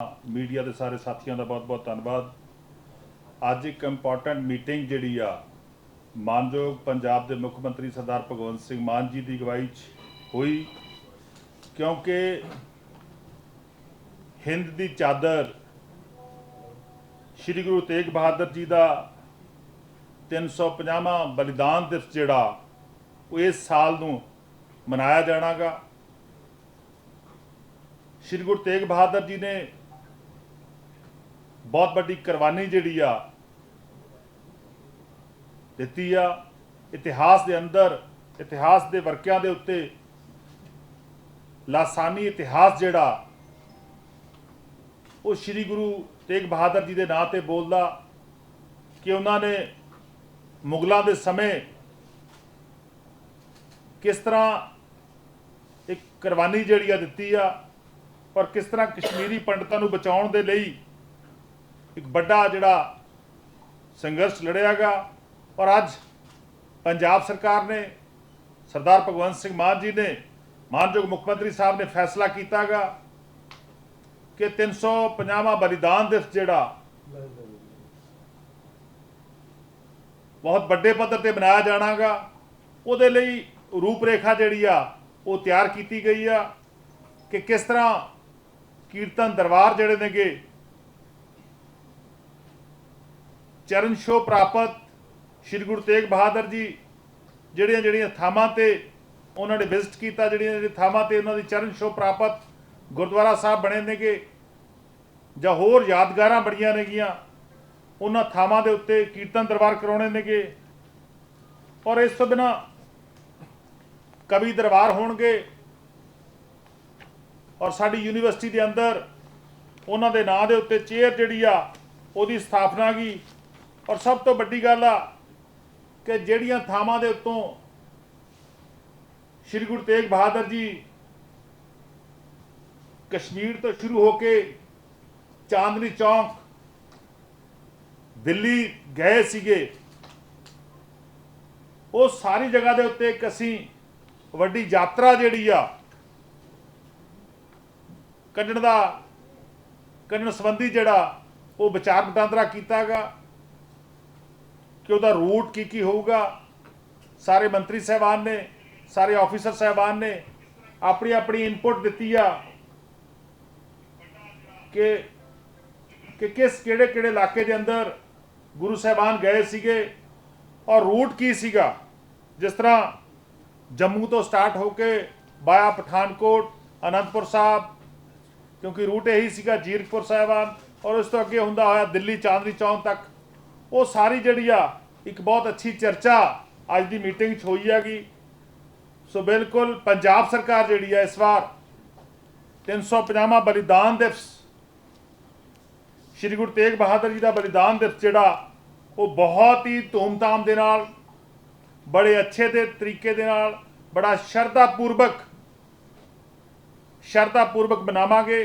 Media ਦੇ ਸਾਰੇ ਸਾਥੀਆਂ ਦਾ ਬਹੁਤ-ਬਹੁਤ ਧੰਨਵਾਦ। ਅੱਜ ਇੱਕ ਇੰਪੋਰਟੈਂਟ ਮੀਟਿੰਗ ਜਿਹੜੀ ਆ, ਮਾਨਯੋਗ ਪੰਜਾਬ ਦੇ ਮੁੱਖ ਮੰਤਰੀ ਸਰਦਾਰ ਭਗਵੰਤ ਸਿੰਘ ਮਾਨ ਜੀ ਦੀ ਅਗਵਾਈ 'ਚ ਹੋਈ, ਕਿਉਂਕਿ ਹਿੰਦ ਦੀ ਚਾਦਰ ਸ੍ਰੀ ਗੁਰੂ ਤੇਗ ਬਹਾਦਰ ਜੀ ਦਾ 350ਵਾਂ ਬਲੀਦਾਨ ਦਿਵਸ ਜਿਹੜਾ, ਉਹ ਇਸ ਸਾਲ ਨੂੰ ਮਨਾਇਆ ਜਾਣਾਗਾ। ਸ੍ਰੀ ਗੁਰੂ ਤੇਗ ਬਹਾਦਰ ਜੀ ਨੇ ਬਹੁਤ ਵੱਡੀ ਕੁਰਬਾਨੀ ਜਿਹੜੀ ਆ ਦਿੱਤੀ ਆ। ਇਤਿਹਾਸ ਦੇ ਅੰਦਰ, ਇਤਿਹਾਸ ਦੇ ਵਰਕਿਆਂ ਦੇ ਉੱਤੇ ਲਾਸਾਨੀ ਇਤਿਹਾਸ ਜਿਹੜਾ, ਉਹ ਸ੍ਰੀ ਗੁਰੂ ਤੇਗ ਬਹਾਦਰ ਜੀ ਦੇ ਨਾਂ ਤੇ ਬੋਲਦਾ ਕਿ ਉਹਨਾਂ ਨੇ ਮੁਗਲਾਂ ਦੇ ਸਮੇਂ ਕਿਸ ਤਰ੍ਹਾਂ ਇੱਕ ਕੁਰਬਾਨੀ ਜਿਹੜੀ ਆ ਦਿੱਤੀ ਆ ਔਰ ਕਿਸ ਤਰ੍ਹਾਂ ਕਸ਼ਮੀਰੀ ਪੰਡਤਾਂ ਨੂੰ ਬਚਾਉਣ ਦੇ ਲਈ ਇੱਕ ਵੱਡਾ ਜਿਹੜਾ ਸੰਘਰਸ਼ ਲੜਿਆਗਾ ਔਰ ਅੱਜ ਪੰਜਾਬ ਸਰਕਾਰ ਨੇ ਸਰਦਾਰ ਭਗਵੰਤ ਸਿੰਘ ਮਾਨ ਜੀ ਨੇ ਮਾਨਯੋਗ ਮੁੱਖ ਮੰਤਰੀ ਸਾਹਿਬ ਨੇ ਫੈਸਲਾ ਕੀਤਾਗਾ ਕਿ 350ਵਾਂ ਬਲੀਦਾਨ ਦਿਵਸ ਜਿਹੜਾ ਬਹੁਤ ਵੱਡੇ ਪੱਧਰ ਤੇ ਮਨਾਇਆ ਜਾਣਾਗਾ, ਉਹਦੇ ਲਈ ਰੂਪਰੇਖਾ ਜਿਹੜੀ ਆ, ਉਹ ਤਿਆਰ ਕੀਤੀ ਗਈ ਆ ਕਿ ਕਿਸ ਤਰ੍ਹਾਂ ਕੀਰਤਨ ਦਰਬਾਰ ਜਿਹੜੇ ਨੇਗੇ ਚਰਨ ਛੋਹ ਪ੍ਰਾਪਤ, ਸ੍ਰੀ ਗੁਰੂ ਤੇਗ ਬਹਾਦਰ ਜੀ ਜਿਹੜੀਆਂ ਜਿਹੜੀਆਂ ਥਾਵਾਂ ਤੇ ਉਹਨਾਂ ਨੇ ਵਿਜ਼ਿਟ ਕੀਤਾ, ਜਿਹੜੀਆਂ ਜਿਹੜੀਆਂ ਥਾਵਾਂ ਤੇ ਉਹਨਾਂ ਦੀ ਚਰਨ ਛੋਹ ਪ੍ਰਾਪਤ ਗੁਰਦੁਆਰਾ ਸਾਹਿਬ ਬਣੇ ਨੇਗੇ, ਜਾਂ ਹੋਰ ਯਾਦਗਾਰਾਂ ਬੜੀਆਂ ਨੇਗੀਆਂ, ਉਹਨਾਂ ਥਾਵਾਂ ਦੇ ਉੱਤੇ ਕੀਰਤਨ ਦਰਬਾਰ ਕਰਾਉਣੇ ਨੇਗੇ। ਔਰ ਇਸ ਤੋਂ ਬਿਨਾ ਕਵੀ ਦਰਬਾਰ ਹੋਣਗੇ ਔਰ ਸਾਡੀ ਯੂਨੀਵਰਸਿਟੀ ਦੇ ਅੰਦਰ ਉਹਨਾਂ ਦੇ ਨਾਂ ਦੇ ਉੱਤੇ ਚੇਅਰ ਜਿਹੜੀ ਆ, ਉਹਦੀ ਸਥਾਪਨਾ ਕੀ ਔਰ ਸਭ ਤੋਂ ਵੱਡੀ ਗੱਲ ਆ ਕਿ ਜਿਹੜੀਆਂ ਥਾਵਾਂ ਦੇ ਉੱਤੋਂ ਸ੍ਰੀ ਗੁਰੂ ਤੇਗ ਬਹਾਦਰ ਜੀ ਕਸ਼ਮੀਰ ਤੋਂ ਸ਼ੁਰੂ ਹੋ ਕੇ ਚਾਂਦਨੀ ਚੌਂਕ, ਦਿੱਲੀ ਗਏ ਸੀਗੇ, ਉਹ ਸਾਰੀ ਜਗ੍ਹਾ ਦੇ ਉੱਤੇ ਇੱਕ ਅਸੀਂ ਵੱਡੀ ਯਾਤਰਾ ਜਿਹੜੀ ਆ, ਕੱਢਣ ਦਾ, ਕੱਢਣ ਸੰਬੰਧੀ ਜਿਹੜਾ ਉਹ ਵਿਚਾਰ ਵਟਾਂਦਰਾ ਕੀਤਾਗਾ ਕਿ ਉਹਦਾ ਰੂਟ ਕੀ ਕੀ ਹੋਊਗਾ। ਸਾਰੇ ਮੰਤਰੀ ਸਹਿਬਾਨ ਨੇ, ਸਾਰੇ ਆਫੀਸਰ ਸਹਿਬਾਨ ਨੇ ਆਪਣੀ ਆਪਣੀ ਇਨਪੁਟ ਦਿੱਤੀ ਆ ਕਿ ਕਿ ਕਿਸ ਕਿਹੜੇ ਕਿਹੜੇ ਇਲਾਕੇ ਦੇ ਅੰਦਰ ਗੁਰੂ ਸਾਹਿਬਾਨ ਗਏ ਸੀਗੇ ਔਰ ਰੂਟ ਕੀ ਸੀਗਾ। ਜਿਸ ਤਰ੍ਹਾਂ ਜੰਮੂ ਤੋਂ ਸਟਾਰਟ ਹੋ ਕੇ ਬਾਇਆ ਪਠਾਨਕੋਟ, ਅਨੰਦਪੁਰ ਸਾਹਿਬ, ਕਿਉਂਕਿ ਰੂਟ ਇਹੀ ਸੀਗਾ ਜੀਰਕਪੁਰ ਸਾਹਿਬਾਨ ਔਰ ਉਸ ਤੋਂ ਅੱਗੇ ਹੁੰਦਾ ਹੋਇਆ ਦਿੱਲੀ ਚਾਂਦਨੀ ਚੌਂਕ ਤੱਕ। ਉਹ ਸਾਰੀ ਜਿਹੜੀ ਆ, ਇੱਕ ਬਹੁਤ ਅੱਛੀ ਚਰਚਾ ਅੱਜ ਦੀ ਮੀਟਿੰਗ 'ਚ ਹੋਈ ਹੈਗੀ। ਸੋ ਬਿਲਕੁਲ ਪੰਜਾਬ ਸਰਕਾਰ ਜਿਹੜੀ ਆ ਇਸ ਵਾਰ 350ਵਾਂ ਬਲੀਦਾਨ ਦਿਵਸ, ਸ਼੍ਰੀ ਗੁਰੂ ਤੇਗ ਬਹਾਦਰ ਜੀ ਦਾ ਬਲੀਦਾਨ ਦਿਵਸ ਜਿਹੜਾ, ਉਹ ਬਹੁਤ ਹੀ ਧੂਮਧਾਮ ਦੇ ਨਾਲ, ਬੜੇ ਅੱਛੇ ਦੇ ਤਰੀਕੇ ਦੇ ਨਾਲ, ਬੜਾ ਸ਼ਰਧਾ ਪੂਰਵਕ ਸ਼ਰਧਾ ਪੂਰਵਕ ਮਨਾਵਾਂਗੇ।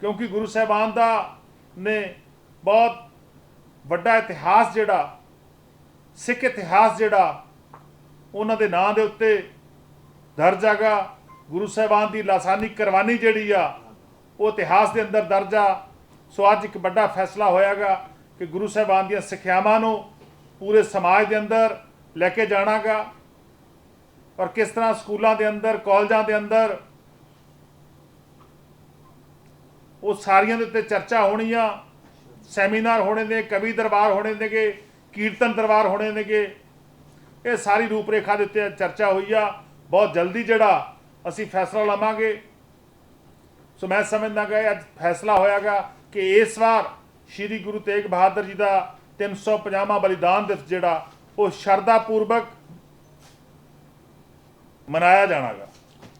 ਕਿਉਂਕਿ ਗੁਰੂ ਸਾਹਿਬਾਨ ਦਾ ਨੇ ਬਹੁਤ ਵੱਡਾ ਇਤਿਹਾਸ ਜਿਹੜਾ, ਸਿੱਖ ਇਤਿਹਾਸ ਜਿਹੜਾ, ਉਹਨਾਂ ਦੇ ਨਾਂ ਦੇ ਉੱਤੇ ਦਰਜ ਹੈਗਾ, ਗੁਰੂ ਸਾਹਿਬਾਨ ਦੀ ਲਾਸਾਨੀ ਕੁਰਬਾਨੀ ਜਿਹੜੀ ਆ, ਉਹ ਇਤਿਹਾਸ ਦੇ ਅੰਦਰ ਦਰਜ ਆ। ਸੋ ਅੱਜ ਇੱਕ ਵੱਡਾ ਫੈਸਲਾ ਹੋਇਆਗਾ ਕਿ ਗੁਰੂ ਸਾਹਿਬਾਨ ਦੀਆਂ ਸਿੱਖਿਆਵਾਂ ਨੂੰ ਪੂਰੇ ਸਮਾਜ ਦੇ ਅੰਦਰ ਲੈ ਕੇ ਜਾਣਾਗਾ ਔਰ ਕਿਸ ਤਰ੍ਹਾਂ ਸਕੂਲਾਂ ਦੇ ਅੰਦਰ, ਕਾਲਜਾਂ ਦੇ ਅੰਦਰ ਉਹ ਸਾਰੀਆਂ ਦੇ ਉੱਤੇ ਚਰਚਾ ਹੋਣੀ ਆ ਸੈਮੀਨਾਰ ਹੋਣੇ ਨੇ, ਕਵੀ ਦਰਬਾਰ ਹੋਣੇ ਨੇਗੇ, ਕੀਰਤਨ ਦਰਬਾਰ ਹੋਣੇ ਨੇਗੇ। ਇਹ ਸਾਰੀ ਰੂਪਰੇਖਾ ਦੇ ਉੱਤੇ ਚਰਚਾ ਹੋਈ ਆ। ਬਹੁਤ ਜਲਦੀ ਜਿਹੜਾ ਅਸੀਂ ਫੈਸਲਾ ਲਵਾਂਗੇ। ਸੋ ਮੈਂ ਸਮਝਦਾ ਕਿ ਅੱਜ ਫੈਸਲਾ ਹੋਇਆਗਾ ਕਿ ਇਸ ਵਾਰ ਸ੍ਰੀ ਗੁਰੂ ਤੇਗ ਬਹਾਦਰ ਜੀ ਦਾ 350ਵਾਂ ਬਲੀਦਾਨ ਦਿਵਸ ਜਿਹੜਾ ਉਹ ਸ਼ਰਧਾ ਪੂਰਵਕ ਮਨਾਇਆ ਜਾਣਾਗਾ।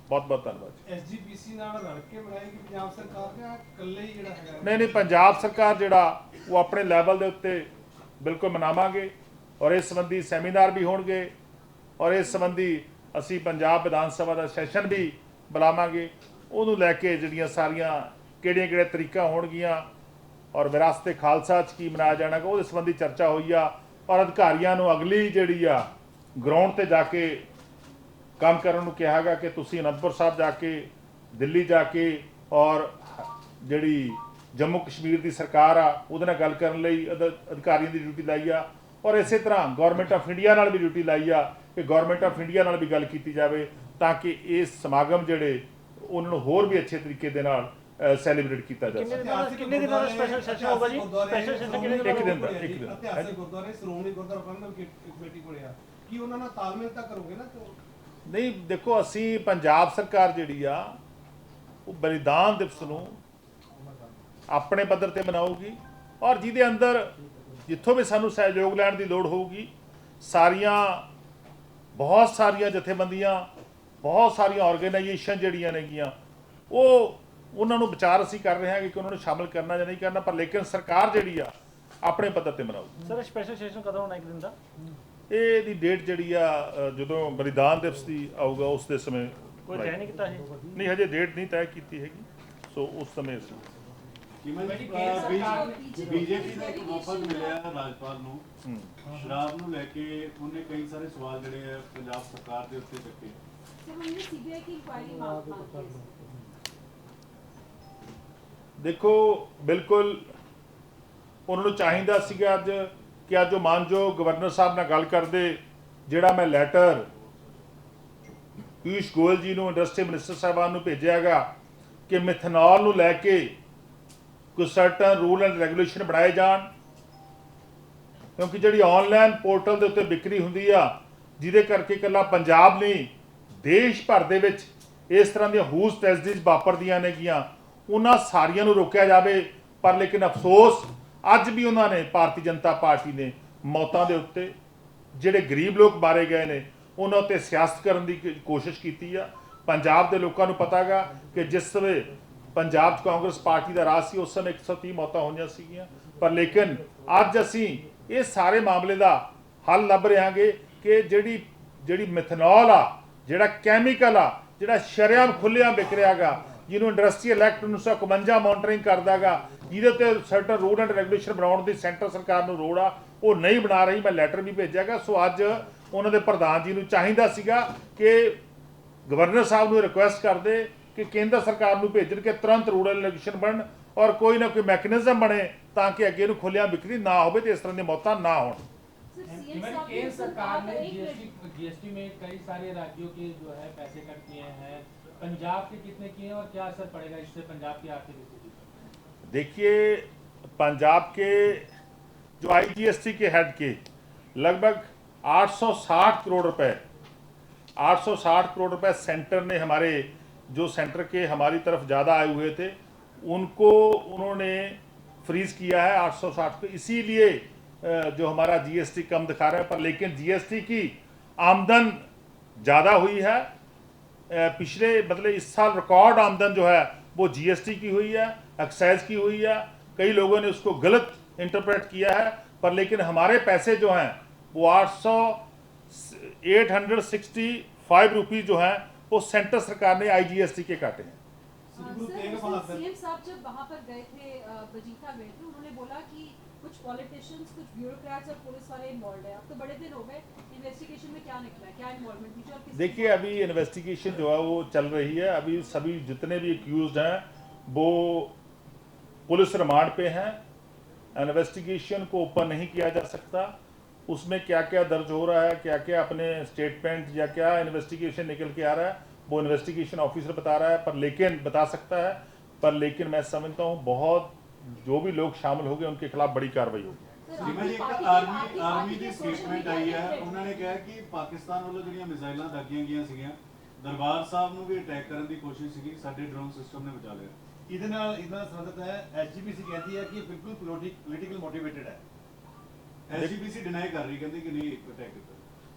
ਬਹੁਤ ਬਹੁਤ ਧੰਨਵਾਦ ਜੀ। ਐਸਜੀਪੀਸੀ ਨਾਲ ਰਲ ਕੇ ਬਣਾਏਗੀ ਪੰਜਾਬ ਸਰਕਾਰ ਜਾਂ ਇਕੱਲੇ ਹੀ ਜਿਹੜਾ ਹੈਗਾ ਨਹੀਂ ਨਹੀਂ ਪੰਜਾਬ ਸਰਕਾਰ ਜਿਹੜਾ ਉਹ ਆਪਣੇ ਲੈਵਲ ਦੇ ਉੱਤੇ ਬਿਲਕੁਲ ਮਨਾਵਾਂਗੇ ਔਰ ਇਸ ਸੰਬੰਧੀ ਸੈਮੀਨਾਰ ਵੀ ਹੋਣਗੇ ਔਰ ਇਸ ਸੰਬੰਧੀ ਅਸੀਂ ਪੰਜਾਬ ਵਿਧਾਨ ਸਭਾ ਦਾ ਸੈਸ਼ਨ ਵੀ ਬੁਲਾਵਾਂਗੇ ਉਹਨੂੰ ਲੈ ਕੇ ਜਿਹੜੀਆਂ ਸਾਰੀਆਂ ਕਿਹੜੀਆਂ ਕਿਹੜੇ ਤਰੀਕਾ ਹੋਣਗੀਆਂ ਔਰ ਵਿਰਾਸਤੇ ਖਾਲਸਾ ਚ ਕੀ ਮਨਾਇਆ ਜਾਣਾ ਉਹਦੇ ਸੰਬੰਧੀ ਚਰਚਾ ਹੋਈ ਆ ਔਰ ਅਧਿਕਾਰੀਆਂ ਨੂੰ ਅਗਲੀ ਜਿਹੜੀ ਆ ਗਰਾਊਂਡ ਤੇ ਜਾ ਕੇ ਕੰਮ ਕਰਨ ਨੂੰ ਕਿਹਾ ਗਿਆ ਕਿ ਤੁਸੀਂ ਅਨੰਦਪੁਰ ਸਾਹਿਬ ਜਾ ਕੇ ਦਿੱਲੀ ਜਾ ਕੇ ਔਰ ਜਿਹੜੀ ਜੰਮੂ ਕਸ਼ਮੀਰ ਦੀ ਸਰਕਾਰ ਆ ਉਹਦੇ ਨਾਲ ਗੱਲ ਕਰਨ ਲਈ ਅਧ- ਅਧਿਕਾਰੀਆਂ ਦੀ ਡਿਊਟੀ ਲਾਈ ਆ ਔਰ ਇਸੇ ਤਰ੍ਹਾਂ ਗਵਰਨਮੈਂਟ ਆਫ ਇੰਡੀਆ ਨਾਲ ਵੀ ਡਿਊਟੀ ਲਾਈ ਆ ਕਿ ਗਵਰਨਮੈਂਟ ਆਫ ਇੰਡੀਆ ਨਾਲ ਵੀ ਗੱਲ ਕੀਤੀ ਜਾਵੇ ਤਾਂ ਕਿ ਇਹ ਸਮਾਗਮ ਜਿਹੜੇ ਉਹਨਾਂ ਨੂੰ ਹੋਰ ਵੀ ਅੱਛੇ ਤਰੀਕੇ ਦੇ ਨਾਲ ਸੈਲੀਬ੍ਰੇਟ ਕੀਤਾ ਜਾ ਸਕੇ। ਕਿੰਨੇ ਦਿਨਾਂ ਦਾ ਸਪੈਸ਼ਲ ਸੈਸ਼ਨ ਹੋਗਾ ਜੀ? ਸਪੈਸ਼ਲ ਸੈਸ਼ਨ ਕਿੰਨੇ ਦਿਨਾਂ ਇੱਕ ਦਾ ਦਿਨ ਦਾ, ਇੱਕ ਦਿਨ ਦਾ। ਇਤਿਹਾਸਕ ਗੁਰਦੁਆਰੇ ਸ਼੍ਰੋਮਣੀ ਗੁਰਦੁਆਰਾ ਪ੍ਰਬੰਧਕ ਕਮੇ- ਕਮੇਟੀ ਕੋਲੇ ਆ। ਕੀ ਉਹਨਾਂ ਨਾਲ ਤਾਲਮੇਲ ਤਾਂ ਕਰੋਗੇ ਨਾ ਤੇ? ਨਹੀਂ, ਦੇਖੋ, ਅਸੀਂ ਪੰਜਾਬ ਸਰਕਾਰ ਜਿਹੜੀ ਆ, ਉਹ ਬਲੀਦਾਨ ਦਿਵਸ ਨੂੰ ਆਪਣੇ ਪੱਧਰ ਤੇ ਮਨਾਊਗੀ ਔਰ ਜਿਹਦੇ ਅੰਦਰ ਜਿੱਥੋਂ ਵੀ ਸਾਨੂੰ ਸਹਿਯੋਗ ਲੈਣ ਦੀ ਲੋੜ ਹੋਊਗੀ, ਸਾਰੀਆਂ, ਬਹੁਤ ਸਾਰੀਆਂ ਜਥੇਬੰਦੀਆਂ, ਬਹੁਤ ਸਾਰੀਆਂ ਆਰਗੇਨਾਈਜੇਸ਼ਨ ਜਿਹੜੀਆਂ ਨੇਗੀਆਂ, ਉਹ ਉਹਨਾਂ ਨੂੰ ਵਿਚਾਰ ਅਸੀਂ ਕਰ ਰਹੇ ਹਾਂ ਕਿ ਉਹਨਾਂ ਨੂੰ ਸ਼ਾਮਲ ਕਰਨਾ ਜਾਂ ਨਹੀਂ ਕਰਨਾ, ਪਰ ਲੇਕਿਨ ਸਰਕਾਰ ਜਿਹੜੀ ਆ, ਆਪਣੇ ਪੱਧਰ ਤੇ ਮਨਾਊਗੀ। ਸਰ ਸਪੈਸ਼ਲ ਸੈਸ਼ਨ ਕਦੋਂ ਹੋਣਾ ਇੱਕ ਦਿਨ ਦਾ? ਇਹ ਦੀ ਡੇਟ ਜਿਹੜੀ ਆ ਅ, ਜਦੋਂ ਬਲੀਦਾਨ ਦਿਵਸ ਦੀ ਆਊਗਾ ਉਸ ਦੇ ਸਮੇਂ ਕੋਈ ਤੈਅ ਨਹੀਂ ਕੀਤਾ ਹੈ ਨਹੀਂ ਹਜੇ ਡੇਟ ਨਹੀਂ ਤੈਅ ਕੀਤੀ ਹੈਗੀ ਸੋ ਉਸ ਸਮੇਂ ਅਸੀਂ ਬੀਜੇਪੀ ਦਾ ਇੱਕ ਵਫਦ ਮਿਲਿਆ ਰਾਜਪਾਲ ਨੂੰ ਹੂੰ। ਸ਼ਰਾਬ ਨੂੰ ਲੈ ਕੇ ਉਹਨੇ ਕਈ ਸਾਰੇ ਸਵਾਲ ਜਿਹੜੇ ਆ ਪੰਜਾਬ ਸਰਕਾਰ ਦੇ ਉੱਤੇ ਚੱਕੇ तो हमने सीबीआई की इंक्वायरी मांग मांग की है ਦੇਖੋ ਬਿਲਕੁਲ ਉਹਨਾਂ ਨੂੰ ਚਾਹੀਦਾ ਸੀਗਾ ਅੱਜ ਕਿ ਅੱਜ ਉਹ ਮਾਨਯੋਗ ਗਵਰਨਰ ਸਾਹਿਬ ਨਾਲ ਗੱਲ ਕਰਦੇ, ਜਿਹੜਾ ਮੈਂ ਲੈਟਰ ਪੀਯੂਸ਼ ਗੋਇਲ ਜੀ ਨੂੰ ਇੰਡਸਟਰੀ ਮਿਨਿਸਟਰ ਸਾਹਿਬਾਨ ਨੂੰ ਭੇਜਿਆਗਾ ਕਿ ਮਿਥਨੋਲ ਨੂੰ ਲੈ ਕੇ ਕੋਈ ਸਰਟਨ ਰੂਲ ਐਂਡ ਰੈਗੂਲੇਸ਼ਨ ਬਣਾਏ ਜਾਣ। ਕਿਉਂਕਿ ਜਿਹੜੀ ਆਨਲਾਈਨ ਪੋਰਟਲ ਦੇ ਉੱਤੇ ਵਿਕਰੀ ਹੁੰਦੀ ਆ, ਜਿਹਦੇ ਕਰਕੇ ਇਕੱਲਾ ਪੰਜਾਬ ਨਹੀਂ, ਦੇਸ਼ ਭਰ ਦੇ ਵਿੱਚ ਇਸ ਤਰ੍ਹਾਂ ਦੀਆਂ ਹੂਸ ਟ੍ਰੈਜਡੀਜ਼ ਵਾਪਰਦੀਆਂ ਨੇਗੀਆਂ, ਉਹਨਾਂ ਸਾਰੀਆਂ ਨੂੰ ਰੋਕਿਆ ਜਾਵੇ। ਪਰ ਲੇਕਿਨ ਅਫਸੋਸ ਅੱਜ ਵੀ ਉਹਨਾਂ ਨੇ ਭਾਰਤੀ ਜਨਤਾ ਪਾਰਟੀ ਨੇ ਮੌਤਾਂ ਦੇ ਉੱਤੇ ਜਿਹੜੇ ਗਰੀਬ ਲੋਕ ਮਾਰੇ ਗਏ ਨੇ, ਉਹਨਾਂ ਉੱਤੇ ਸਿਆਸਤ ਕਰਨ ਦੀ ਕੋਸ਼ਿਸ਼ ਕੀਤੀ ਆ। ਪੰਜਾਬ ਦੇ ਲੋਕਾਂ ਨੂੰ ਪਤਾਗਾ ਕਿ ਜਿਸ ਸਮੇਂ ਪੰਜਾਬ 'ਚ ਕਾਂਗਰਸ ਪਾਰਟੀ ਦਾ ਰਾਜ ਸੀ, ਉਸ ਸਮੇਂ 130 ਮੌਤਾਂ ਹੋਈਆਂ ਸੀਗੀਆਂ। ਪਰ ਲੇਕਿਨ ਅੱਜ ਅਸੀਂ ਇਹ ਸਾਰੇ ਮਾਮਲੇ ਦਾ ਹੱਲ ਲੱਭ ਰਹਾਂਗੇ ਕਿ ਜਿਹੜੀ ਜਿਹੜੀ ਮਿਥਨੋਲ ਆ, ਜਿਹੜਾ ਕੈਮੀਕਲ ਆ, ਜਿਹੜਾ ਸ਼ਰੇਆਮ ਖੁੱਲ੍ਹੇਆਮ ਵਿਕ ਰਿਹਾਗਾ ਜਿਹਨੂੰ ਇੰਡਸਟਰੀਅਲ ਐਕਟ 1951 ਮੋਨਟਰਿੰਗ ਕਰਦਾਗਾ ਜਿਹਦੇ ਤੇ ਸਰਟਨ ਰੂਲ ਐਂਡ ਰੈਗੂਲੇਸ਼ਨ ਬਣਾਉਣ ਦੀ ਸੈਂਟਰ ਸਰਕਾਰ ਨੂੰ ਲੋੜ ਆ ਉਹ ਨਹੀਂ ਬਣਾ ਰਹੀ ਮੈਂ ਲੈਟਰ ਵੀ ਭੇਜਿਆਗਾ ਸੋ ਅੱਜ ਉਹਨਾਂ ਦੇ ਪ੍ਰਧਾਨ ਜੀ ਨੂੰ ਚਾਹੀਦਾ ਸੀਗਾ ਕਿ ਗਵਰਨਰ ਸਾਹਿਬ ਨੂੰ ਰਿਕੁਐਸਟ ਕਰਦੇ ਕਿ ਕੇਂਦਰ ਸਰਕਾਰ ਨੂੰ ਭੇਜਣ ਕਿ ਤੁਰੰਤ ਰੂਰਲ ਇਲੈਕਸ਼ਨ ਬਣਨ ਔਰ ਕੋਈ ਨਾ ਕੋਈ ਮੈਕੈਨਿਜ਼ਮ ਬਣੇ ਤਾਂ ਕਿ ਅੱਗੇ ਨੂੰ ਖੁੱਲਿਆ ਵਿਕਰੀ ਨਾ ਹੋਵੇ ਤੇ ਇਸ ਤਰ੍ਹਾਂ ਦੀਆਂ ਮੌਤਾਂ ਨਾ ਹੋਣ सिर्फ सीएम इवन साहब केंद्र ने सरकार ने एक मिनट जीएसटी जीएसटी में कई सारे राज्यों के जो है पैसे कट किए हैं पंजाब के कितने किए हैं और क्या असर पड़ेगा इससे पंजाब की आर्थिक स्थिति पर देखिए, पंजाब के जो आईजीएसटी के हेड के लगभग 860 करोड़ रुपए 860 करोड़ रुपए सेंटर ने हमारे, जो सेंटर के हमारी तरफ़ ज़्यादा आए हुए थे, उनको उन्होंने फ्रीज किया है 860 को। इसीलिए जो हमारा जीएसटी कम दिखा रहा है, पर लेकिन जीएसटी की आमदन ज़्यादा हुई है। पिछले मतलब इस साल रिकॉर्ड आमदन जो है वो जीएसटी की हुई है एक्साइज की हुई है कई लोगों ने उसको गलत इंटरप्रेट किया है पर लेकिन हमारे पैसे जो हैं वो आठ सौ eight hundred sixty five rupees जो हैं वो सेंटर सरकार ने आईजीएसटी के काटे हैं। बहादुर सीएम साहब जब वहाँ पर गए थे बजीठा गए थे उन्होंने बोला कि कुछ पॉलिटिशियंस कुछ ब्यूरोक्रेट्स और पुलिस वाले इन्वॉल्व है। अब तो बड़े दिन हो गए इन्वेस्टिगेशन में क्या निकला क्या इन्वॉल्वमेंट थी? देखिए, अभी इन्वेस्टिगेशन जो है वो चल रही है। अभी सभी जितने भी एक्यूज हैं, वो पुलिस रिमांड पे हैं। इन्वेस्टिगेशन को ओपन नहीं किया जा सकता। उसमें क्या क्या दर्ज हो रहा है क्या क्या अपने स्टेटमेंट या क्या इन्वेस्टिगेशन निकल के आ रहा है, वो इन्वेस्टिगेशन ऑफिसर बता रहा है, पर लेकिन बता सकता है। पर लेकिन मैं समझता हूँ बहुत जो भी लोग शामिल हो गए उनके खिलाफ बड़ी कार्रवाई होगी सर, ਜਿਵੇਂ आपकी ਜੀ ਇੱਕ पार्टी के- ਆਰਮੀ आपकी ਆਰਮੀ पार्टी ਦੀ के social ਸਟੇਟਮੈਂਟ media ਆਈ ਹੈ handle- ਉਹਨਾਂ ਨੇ ਕਿਹਾ ਕਿ ਪਾਕਿਸਤਾਨ ਵੱਲੋਂ ਜਿਹੜੀਆਂ ਮਿਜ਼ਾਈਲਾਂ ਦਾਗੀਆਂ ਗਈਆਂ ਸੀਗੀਆਂ ਦਰਬਾਰ ਸਾਹਿਬ ਨੂੰ ਵੀ ਅਟੈਕ ਕਰਨ ਦੀ ਕੋਸ਼ਿਸ਼ ਸੀਗੀ ਸਾਡੇ ਡਰੋਨ ਸਿਸਟਮ ਨੇ ਬਚਾ ਲਿਆ ਇਹਦੇ ਨਾਲ ਇਹਦੇ ਨਾਲ ਸੰਬੰਧਿਤ ਹੈ ਐਸਜੀਪੀਸੀ ਕਹਿੰਦੀ ਹੈ ਕਿ ਇਹ ਬਿਲਕੁਲ ਪੋਲੀਟੀਕਲ ਮੋਟੀਵੇਟਡ ਹੈ ਐਸਜੀਪੀਸੀ ਡਿਨਾਈ ਕਰ ਰਹੀ ਕਹਿੰਦੀ ਕਿ ਨਹੀਂ ਅਟੈਕ ਕੀਤਾ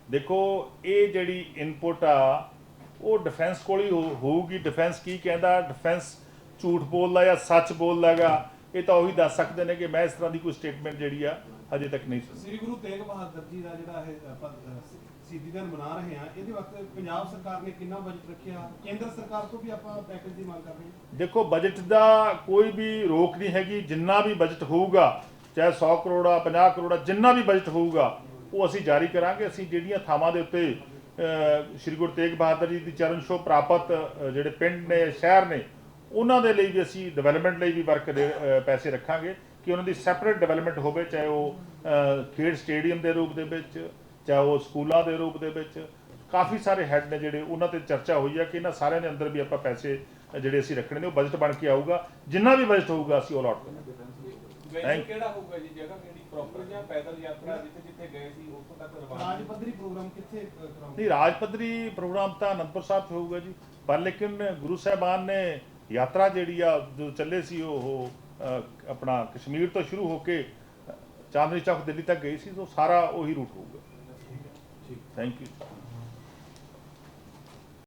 ਦੇਖੋ ਇਹ ਜਿਹੜੀ ਇਨਪੁਟ ਆ ਉਹ ਡਿਫੈਂਸ ਕੋਲ ਹੀ ਹੋ- ਹੋਊਗੀ ਡਿਫੈਂਸ ਕੀ ਕਹਿੰਦਾ ਡਿਫੈਂਸ ਝੂਠ ਬੋਲਦਾ ਜਾਂ ਸੱਚ ਬੋਲਦਾ ਹੈਗਾ ਇਹ ਤਾਂ ਉਹੀ ਦੱਸ ਸਕਦੇ ਨੇ ਕਿ ਮੈਂ ਇਸ ਤਰ੍ਹਾਂ ਦੀ ਕੋਈ ਸਟੇਟਮੈਂਟ ਜਿਹੜੀ ਆ ਹਜੇ ਤੱਕ ਨਹੀਂ ਸੁਣੀ। ਸ੍ਰੀ ਗੁਰੂ ਤੇਗ ਬਹਾਦਰ ਜੀ ਦਾ ਜਿਹੜਾ ਇਹ ਆਪਾਂ ਸ਼ਹੀਦੀ ਦਿਨ ਮਨਾ ਰਹੇ ਹਾਂ ਇਹਦੇ ਵਕਤ ਪੰਜਾਬ ਸਰਕਾਰ ਨੇ ਕਿੰਨਾ ਬਜਟ ਰੱਖਿਆ? ਕੇਂਦਰ ਸਰਕਾਰ ਤੋਂ ਵੀ ਆਪਾਂ ਪੈਕੇਜ ਦੀ ਮੰਗ ਕਰ ਰਹੇ ਹਾਂ। ਦੇਖੋ ਬਜਟ ਦਾ ਕੋਈ ਵੀ ਰੋਕ ਨਹੀਂ ਹੈਗੀ ਜਿੰਨਾ ਵੀ ਬਜਟ ਹੋਊਗਾ ਚਾਹੇ 100 ਕਰੋੜ ਆ 50 ਕਰੋੜ ਆ ਜਿੰਨਾ ਵੀ ਬਜਟ ਹੋਊਗਾ ਉਹ ਅਸੀਂ ਜਾਰੀ ਕਰਾਂਗੇ। ਅਸੀਂ ਜਿਹੜੀਆਂ ਥਾਵਾਂ ਦੇ ਉੱਤੇ ਸ਼੍ਰੀ ਗੁਰੂ ਤੇਗ ਬਹਾਦਰ ਜੀ ਦੀ ਚਰਨ ਛੋਹ ਪ੍ਰਾਪਤ ਜਿਹੜੇ ਪਿੰਡ ਨੇ ਸ਼ਹਿਰ ਨੇ ਉਹਨਾਂ ਦੇ ਲਈ ਵੀ ਅਸੀਂ ਡਿਵੈਲਪਮੈਂਟ ਲਈ ਵੀ ਵਰਕ ਪੈਸੇ ਰੱਖਾਂਗੇ ਕਿ ਉਹਨਾਂ ਦੀ ਸੈਪਰੇਟ ਡਿਵੈਲਪਮੈਂਟ ਹੋਵੇ ਚਾਹੇ ਉਹ ਖੇਡ ਸਟੇਡੀਅਮ ਦੇ ਰੂਪ ਦੇ ਵਿੱਚ ਚਾਹੇ ਉਹ ਸਕੂਲਾਂ ਦੇ ਰੂਪ ਦੇ ਵਿੱਚ। ਕਾਫੀ ਸਾਰੇ ਹੈੱਡ ਨੇ ਜਿਹੜੇ ਉਹਨਾਂ ਤੇ ਚਰਚਾ ਹੋਈ ਹੈ ਕਿ ਇਹਨਾਂ ਸਾਰਿਆਂ ਦੇ ਅੰਦਰ ਵੀ ਆਪਾਂ ਪੈਸੇ ਜਿਹੜੇ ਅਸੀਂ ਰੱਖਣੇ ਨੇ ਉਹ ਬਜਟ ਬਣ ਕੇ ਆਊਗਾ। ਜਿੰਨਾ ਵੀ ਬਜਟ ਹੋਊਗਾ ਅਸੀਂ ਉਹ ਅਲਾਟ ਕਰਾਂਗੇ। Thank- ਕਿਹੜਾ ਹੋਊਗਾ ਜੀ? ਜਗ੍ਹਾ ਕਿਹੜੀ ਪ੍ਰੋਪਰ ਜਾਂ ਪੈਦਲ ਯਾਤਰਾ ਜਿੱਥੇ ਜਿੱਥੇ ਗਏ ਸੀ ਉੱਥੋਂ ਤੱਕ ਰਵਾਨਾ ਰਾਜ ਪੱਧਰੀ ਪ੍ਰੋਗਰਾਮ ਕਿੱਥੇ ਕਰਾਉਂਗੇ? ਨਹੀਂ ਰਾਜ ਪੱਧਰੀ ਪ੍ਰੋਗਰਾਮ ਤਾਂ ਅਨੰਦਪੁਰ ਸਾਹਿਬ 'ਚ ਹੋਊਗਾ ਜੀ। ਪਰ ਲੇਕਿਨ ਗੁਰੂ ਸਾਹਿਬਾਨ ਨੇ ਯਾਤਰਾ ਜਿਹੜੀ ਆ ਜੋ ਚੱਲੇ ਸੀ ਉਹ ਅ, ਆਪਣਾ ਕਸ਼ਮੀਰ ਤੋਂ ਸ਼ੁਰੂ ਹੋ ਕੇ ਅ, ਚਾਂਦਨੀ ਚੌਕ ਦਿੱਲੀ ਤੱਕ ਗਈ ਸੀ ਸੋ ਸਾਰਾ ਉਹੀ ਰੂਟ ਹੋਊਗਾ। Thank you